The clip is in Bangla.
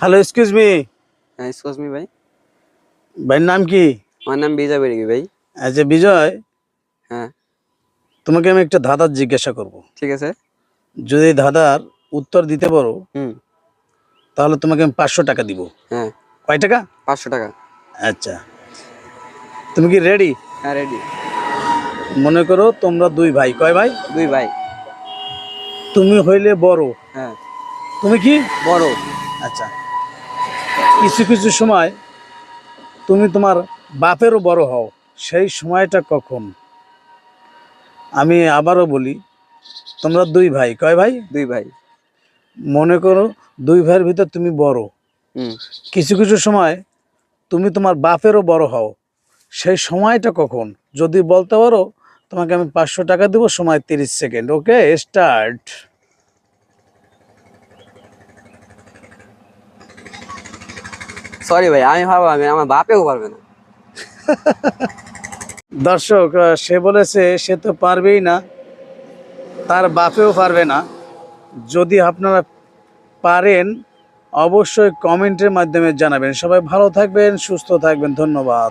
হ্যালো এক্সকিউজ মি হ্যাঁ এক্সকিউজ মি ভাই। ভাইয়ের নাম কি? আমার নাম বিজয় বেরিগি ভাই। আচ্ছা বিজয় হ্যাঁ। তোমাকে আমি একটা ধাঁধার জিজ্ঞাসা করব। ঠিক আছে। যদি ধাঁধার উত্তর দিতে পারো হুম। তাহলে তোমাকে আমি পাঁচশো টাকা দিব। হ্যাঁ। কয় টাকা? পাঁচশো টাকা। আচ্ছা। তুমি কি রেডি হ্যাঁ রেডি মনে করো তোমরা দুই ভাই। কয় ভাই? দুই ভাই। তুমি হইলে বড়। হ্যাঁ। তুমি কি? বড়। আচ্ছা। কিছু কিছু সময় তুমি তোমার বাপেরও বড় হও সেই সময়টা কখন? আমি আবারও বলি তোমরা দুই ভাই কয় ভাই? দুই ভাই। মনে করো দুই ভাইয়ের ভিতর তুমি বড়। কিছু কিছু সময় তুমি তোমার বাপেরও বড় হও সেই সময়টা কখন? যদি বলতে পারো তোমাকে আমি পাঁচশো টাকা দেবো সময় তিরিশ সেকেন্ড ওকে? স্টার্ট। সরি ভাই, আমি ভাবো, আমি আমার বাপেও পারবে না। দর্শক সে বলেছে, সে তো পারবেই না, তার বাপেও পারবে না। যদি আপনারা পারেন, অবশ্যই কমেন্টের মাধ্যমে জানাবেন। সবাই ভালো থাকবেন, সুস্থ থাকবেন, ধন্যবাদ।